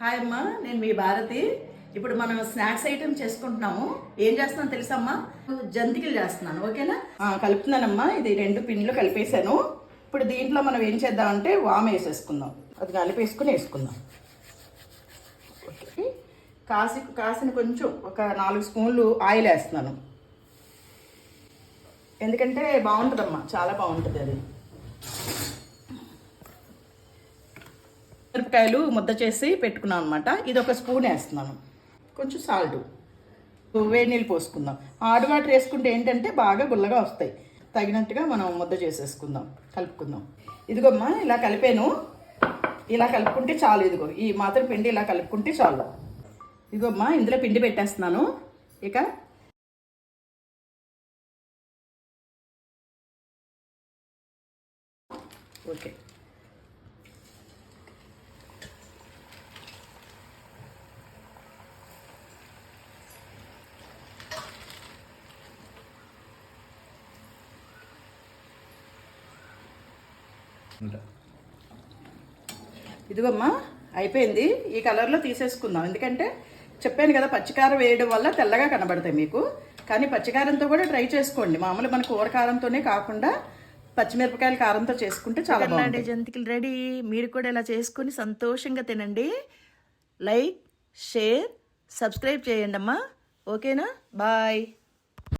Hi అమ్మా నేను మీ భారతి. ఇప్పుడు మనం స్నాక్స్ ఐటమ్ చేసుకుంటున్నాము. ఏం చేస్తున్నాను తెలుసమ్మా? జంతికలు చేస్తున్నాను ఓకేనా? కలుపుతున్నానమ్మా. ఇది రెండు పిండిలు కలిపేసాను ఇప్పుడు దీంట్లో మనం ఏం చేద్దామంటే వామ్ వేసేసుకుందాం. అది కలిపేసుకుని వేసుకుందాం. ఓకే. కాసి కాసిన కొంచెం ఒక నాలుగు స్పూన్లు ఆయిల్ వేస్తున్నాను. ఎందుకంటే బాగుంటుందమ్మా చాలా బాగుంటుంది అది. మిరపకాయలు ముద్ద చేసి పెట్టుకున్నాను అనమాట ఇది ఒక స్పూన్ వేస్తున్నాను. కొంచెం సాల్ట్. వేడి నీళ్ళు పోసుకుందాం. ఆడు వాటర్ వేసుకుంటే ఏంటంటే బాగా గుల్లగా వస్తాయి. తగినట్టుగా మనం ముద్ద చేసేసుకుందాం. కలుపుకుందాం. ఇదిగోమ్మా ఇలా కలిపాను. ఇలా కలుపుకుంటే చాలు ఇదిగో. ఈ మాత్రం పిండి ఇలా కలుపుకుంటే చాలు. ఇదిగోమ్మా ఇందులో పిండి పెట్టేస్తున్నాను. ఇక ఓకే. ఇదిగోమ్మా అయిపోయింది. ఈ కలర్లో తీసేసుకుందాం. ఎందుకంటే చెప్పాను కదా పచ్చికారం వేయడం వల్ల తెల్లగా కనబడతాయి మీకు. కానీ పచ్చికారంతో కూడా ట్రై చేసుకోండి. మామూలు మన కూర కారంతోనే కాకుండా పచ్చిమిరపకాయల కారంతో చేసుకుంటే చాలా బాగుంటుంది. జంతికలు రెడీ. మీరు కూడా ఇలా చేసుకుని సంతోషంగా తినండి. లైక్ షేర్ సబ్స్క్రైబ్ చేయండి అమ్మా ఓకేనా? బాయ్.